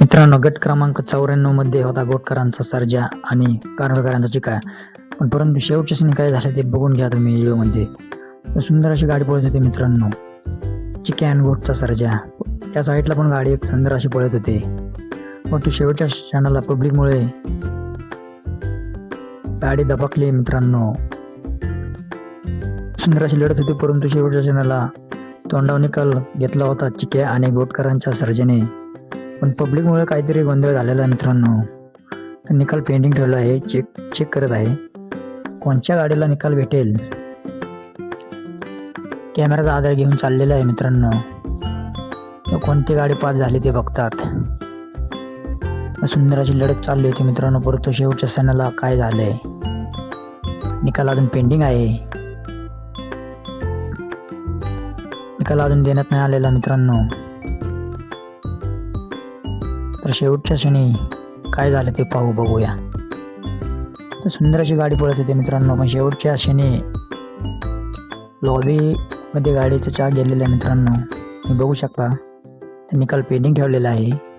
मित्रांनो गट क्रमांक चौऱ्याण्णवमध्ये होता गोटकरांचा सर्जा आणि कारंडकरांचा चिका पण परंतु शेवटच्या क्षणी काय झालं ते बघून घ्या तुम्ही व्हिडिओमध्ये. सुंदर अशी गाडी पळत होती मित्रांनो. चिक्या अँड गोटचा सर्जा. त्या साईडला पण गाडी एक सुंदर अशी पळत होती. परंतु शेवटच्या क्षणाला पब्लिकमुळे गाडी दबकली मित्रांनो. सुंदर अशी लढत होती परंतु शेवटच्या क्षणाला तोंडाव निकाल घेतला होता चिक्या आणि गोटकरांच्या सर्जेने. पण पब्लिकमुळे काहीतरी गोंधळ झालेला आहे मित्रांनो. तर निकाल पेंडिंग ठेवला आहे. चेक चेक करत आहे. कोणत्या गाडीला निकाल भेटेल? कॅमेराचा आधार घेऊन चाललेला आहे मित्रांनो. कोणती गाडी पास झाली ते बघतात. सुंदराची लढत चालली होती मित्रांनो. परंतु शेवटच्या सणाला काय झालंय? निकाल अजून पेंडिंग आहे. निकाल अजून देण्यात नाही आलेला मित्रांनो. तर शेवटच्या क्षणी काय झालं ते पाहू बघूया. तर सुंदर अशी गाडी पळत होती मित्रांनो पण शेवटच्या क्षणी लॉबी मध्ये गाडीचा चाक गेलेला आहे मित्रांनो. तुम्ही बघू शकता निकाल पेंडिंग ठेवलेला आहे.